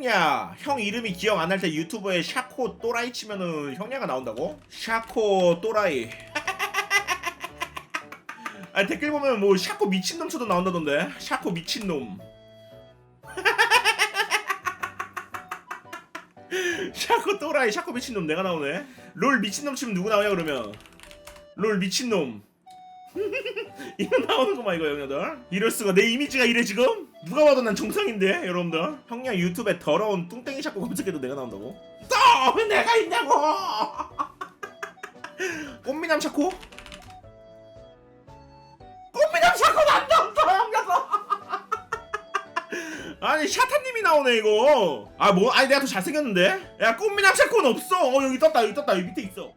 형냐 형 이름이 기억 안 날 때 유튜브에 샤코 또라이 치면은 형냐가 나온다고? 샤코 또라이. 아 댓글 보면 뭐 샤코 미친놈 쳐도 나온다던데? 샤코 미친놈. 샤코 또라이 샤코 미친놈 내가 나오네. 롤 미친놈 치면 누구 나오냐 그러면? 롤 미친놈. 이거 나오는구만 이거 형님들. 이럴 수가. 내 이미지가 이래 지금? 누가 봐도 난 정상인데 여러분들. 형량 유튜브에 더러운 뚱땡이 샤코 검색해도 내가 나온다고? 또왜 내가 있냐고! 꽃미남 샤코? 꽃미남 안 나온다 형녀들 아니 샤타님이 나오네 이거. 아 뭐 아니 내가 더 잘생겼는데? 야 꽃미남 샤코는 없어. 어 여기 떴다 여기 떴다. 여기 밑에 있어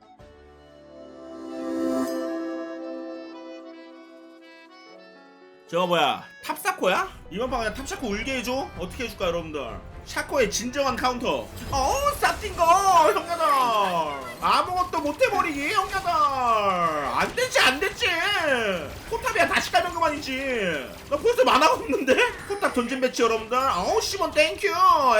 저거 뭐야? 탑사코야? 이번 판 그냥 탑사코 울게 해줘. 어떻게 해줄까 여러분들? 샤코의 진정한 카운터. 어우 쌉띵거 형녀들. 아무것도 못해버리기 형녀들. 안되지 안되지. 포탑이야 다시 가면 그만이지. 나 벌써 만화가 없는데? 포탑 전진 배치 여러분들. 어우 시몬 땡큐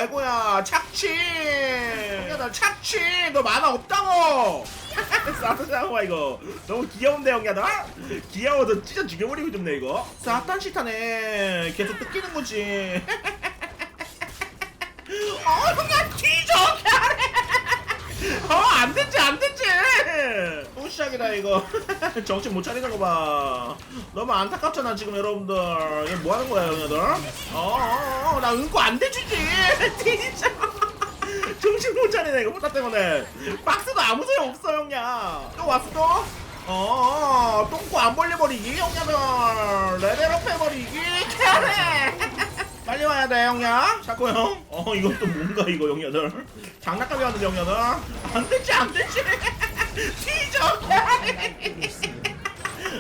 에고야 착취. 형녀들 착취. 너 만화 없다고. 싸우자고 이거. 너무 귀여운데 형야다 귀여워서 찢어 죽여버리고 싶네 이거. 사탄 시타네 계속 뜯기는 거지. 어 형야 뒤져 어 안 되지 안 되지. 또 시작이다 이거. 정신 못 차리는 거봐. 너무 안타깝잖아 지금 여러분들. 이거 뭐 하는 거야 형야들? 어어어 나 응고 안 돼주지. 뒤져. 정신 못 차리네 이거 포탑 때문에. 박스도 아무 소용 없어 형냐 또 왔어 또? 어 똥꼬 안 벌려버리기 형냐들 레벨업 해버리기. 캐래 빨리 와야 돼 형냐 자꾸 형 어 이건 또 뭔가 이거 형냐들 장난감이 왔는데 형냐들 안 되지 안 되지. 뒤져 캐래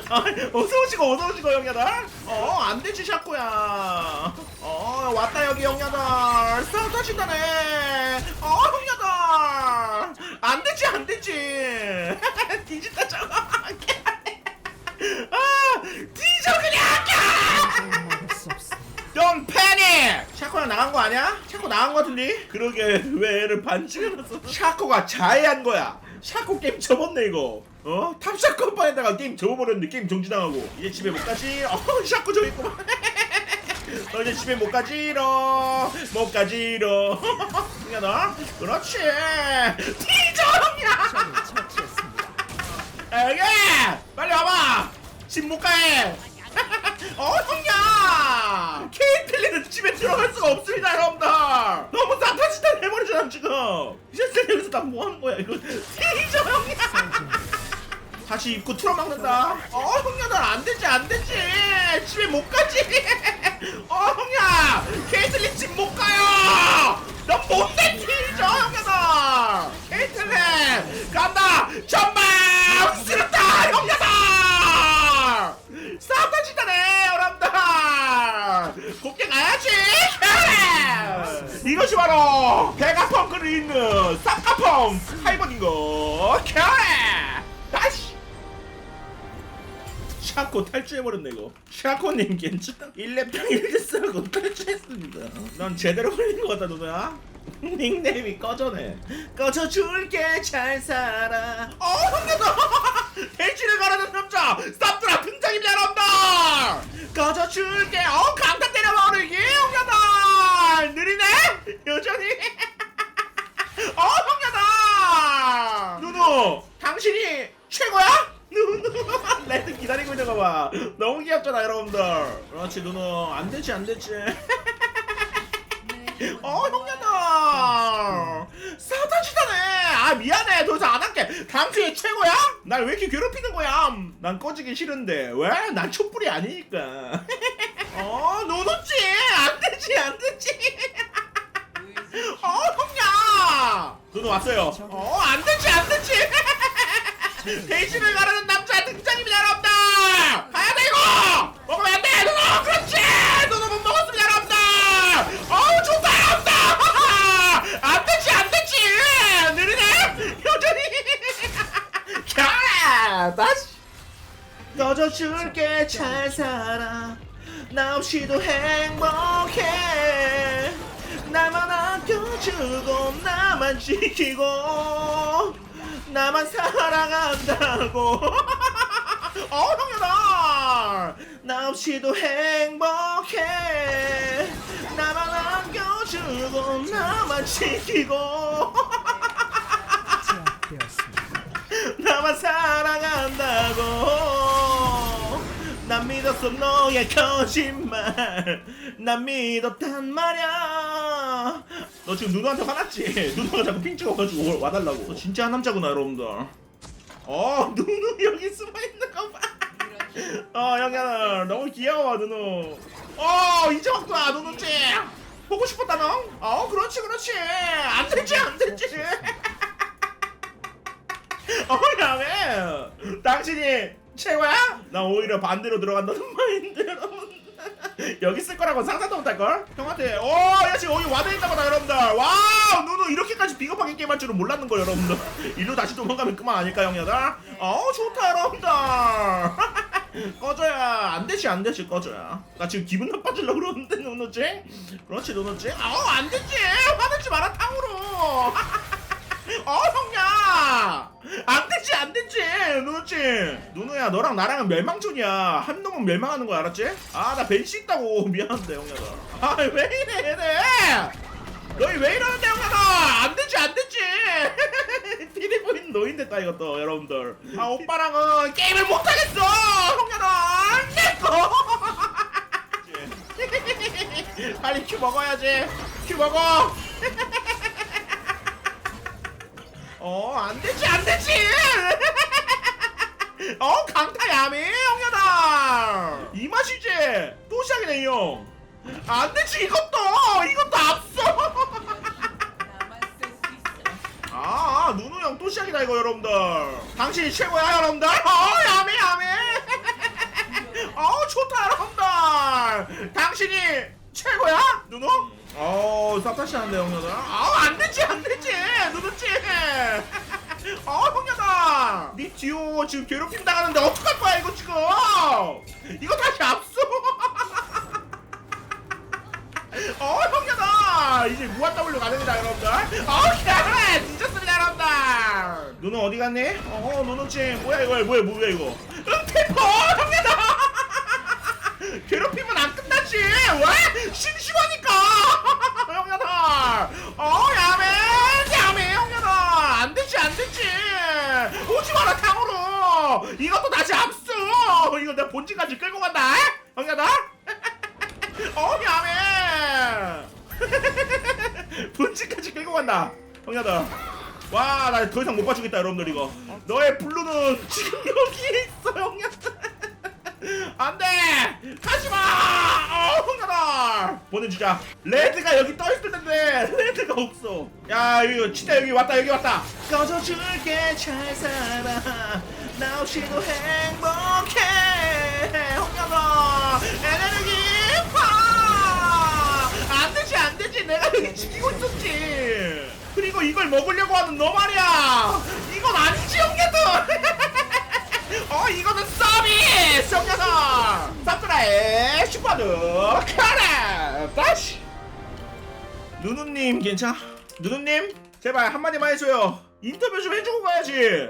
아, 어서 오시고 어서 오시고 형냐들 어 안 되지 샤코야. 어 왔다 여기 형냐들 싸우다 신다네. 어 형냐들 안 되지 안 되지 뒤진다 저거 아 뒤져 그냥 Don't panic! 샤코랑 나간 거 아니야? 샤코 나간 거 같은데? 그러게 왜 애를 반칙해놨어? 샤코가 자해한 거야 샤코 게임 접었네 이거 어? 탑샤코 판에다가 게임 접어버렸는데 게임 정지당하고 이제 집에 못 가지? 어 샤코 저기 있구만 너 이제 집에 못 가지로 못 가지로 야 너? 그렇지. 뒤져 형이야 에게 빨리 와봐. 집 못 가해. 어 형야 케이틀리는 집에 들어갈 수가 없습니다 여러분들. 너무 사타지탄 해버리잖아 지금. 이제 여기서 나 뭐 하는 거야? 이거. 뒤져 형야 다시 입구 틀어막는다. 어 형야 난 안 되지 안 되지. 집에 못 가지. 어 형야 케이틀린 집 못 가요. 넌 못돼 뒤져 형야들 케이틀린 간다. 전방 쓰럽다 형야들 싸움다 진다네 여러분들. 곱게 가야지 캐! 이것이 바로 베가펑크를 잇는 쌉가펑 하이번인 거 캐! 샤코 탈주해버렸네 이거. 샤코님 괜찮아? 1렙당 1대스라고 탈주했습니다. 넌 제대로 걸린 것 같다 누나야? 닉네임이 꺼져네. 꺼져줄게 잘 살아. 어 형님들 대지를 가라는 남자 쌉드라 등장입니다 여러분들! 꺼져줄게 어 강타 때려버리기 형님들 느리네 여전히 어 형님들 누누 당신이 최고야? 레드 기다리고 있는 거 봐. 너무 귀엽잖아, 여러분들. 그렇지, 누누. 안 되지, 안 되지. 어, 형년아. 사다지다네. 아, 미안해. 더 이상 안 할게. 당신이 최고야? 날 왜 이렇게 괴롭히는 거야? 난 꺼지기 싫은데. 왜? 난 촛불이 아니니까. 어, 누누지. 안 되지, 안 되지. 어, 형야. 누누 왔어요. 어, 안 되지, 안 되지. 대신을 가르는 남자 등장입니다 여러분들 가야 돼 이거 먹으면 안돼 누누 그렇지 누누 못 먹었습니다 여러분들 어우 좋다 여러분들 안되지 안되지 느리네 여전히 캬 다시 꺼져 줄게 잘 살아. 나 없이도 행복해. 나만 아껴주고 나만 지키고 나만 사랑한다고. 어 형님아! 나 없이도 행복해. 나만 아껴주고 나만 지키고. 나만 사랑한다고. 난 믿었어 너의 거짓말. 난 믿었단 말야. 너 지금 누누한테 화났지? 누누가 자꾸 핑 찍어가지고 와달라고. 너 진짜 한 남자구나 여러분들. 어 누누 여기 숨어있는 거봐. 어 영현아 너무 귀여워 누누. 어 이제 왔구나 누누지 보고 싶었다 너어 그렇지 그렇지. 안 되지 안 되지. 어야 왜? 당신이 최고야? 나 오히려 반대로 들어간다는 마인드 여러분 여기 있을 거라고 상상도 못할 걸? 형한테 어야 지금 어디 와드 있나 보다 여러분들 와우 누누 이렇게까지 비겁하게 게임할 줄은 몰랐는 걸 여러분들 일로 다시 도망가면 그만 아닐까 형녀들? 어 좋다 여러분들 꺼져야 안 되지 안 되지 꺼져야 나 지금 기분 나빠지려고 그러는데 누누지? 그렇지 누누지? 어안 되지 화내지 마라 탕으로 어 형야! 안 되지 안 되지 누누지 누누야 너랑 나랑은 멸망전이야. 한 놈은 멸망하는 거 알았지? 아 나 벤시 있다고. 미안한데 형야다 아왜 이래 얘네? 너희 왜 이러는데 형야다 안 되지 안 되지. 피리보인 노인 됐다 이것도 여러분들. 아 오빠랑은 게임을 못하겠어 형야다 안됐어. 빨리 큐 먹어야지. 큐 먹어 어, 안 되지, 안 되지! 어, 강타 야매, 형녀다! 이 맛이지? 또 시작이네, 이 형. 안 되지, 이것도! 이것도 앞서! 아, 아, 누누 형 또 시작이다, 이거, 여러분들. 당신이 최고야, 여러분들! 어, 야매, 야매! 어, 좋다, 여러분들! 당신이 최고야? 누누? 어, 쌉다시 하는데, 형녀들. 아, 안 되지, 안 되지! 누누지! 어, 형녀다! 니 듀오 지금 괴롭힘 당하는데 어떡할 거야, 이거 지금! 이거 다시 압수! 어, 형녀다! 이제 무한 W 가능이다, 여러분들. 어, 그래! 뒤졌습니다, 여러분들! 누누 어디 갔니? 어, 누누지. 뭐야, 이거, 뭐야, 뭐야, 이거. 응태포! 형녀다! 괴롭히면 안 끝나지! 왜? 심심하니까! 형녀다! 어, 야매! 야매, 형녀다! 안 되지, 안 되지! 오지 마라, 탕으로! 이것도 다시 압수! 이거 본진까지 끌고 간다! 형녀다? 어, 야매! 본진까지 끌고 간다! 형녀다! 와, 나 더 이상 못 봐주겠다, 여러분들, 이거. 너의 블루는 지금 여기에 있어, 형녀들! 안 돼! 가지 마! 어, 흥하다! 보내주자. 레드가 여기 떠 있을 텐데 레드가 없어. 야, 이거 진짜 여기 왔다, 여기 왔다. 꺼져줄게, 잘 살아. 나 없이도 행복해. 흥하다! 에너지 파! 안 되지, 안 되지. 내가 여기 지키고 있었지. 그리고 이걸 먹으려고 하는 너 말이야. 이건 아니지, 형님들. 어 이거는 서비스 형녀서 사쿠라의 슈퍼드 카라 다시 누누님 괜찮아? 누누님 제발 한마디만 해줘요 인터뷰 좀 해주고 가야지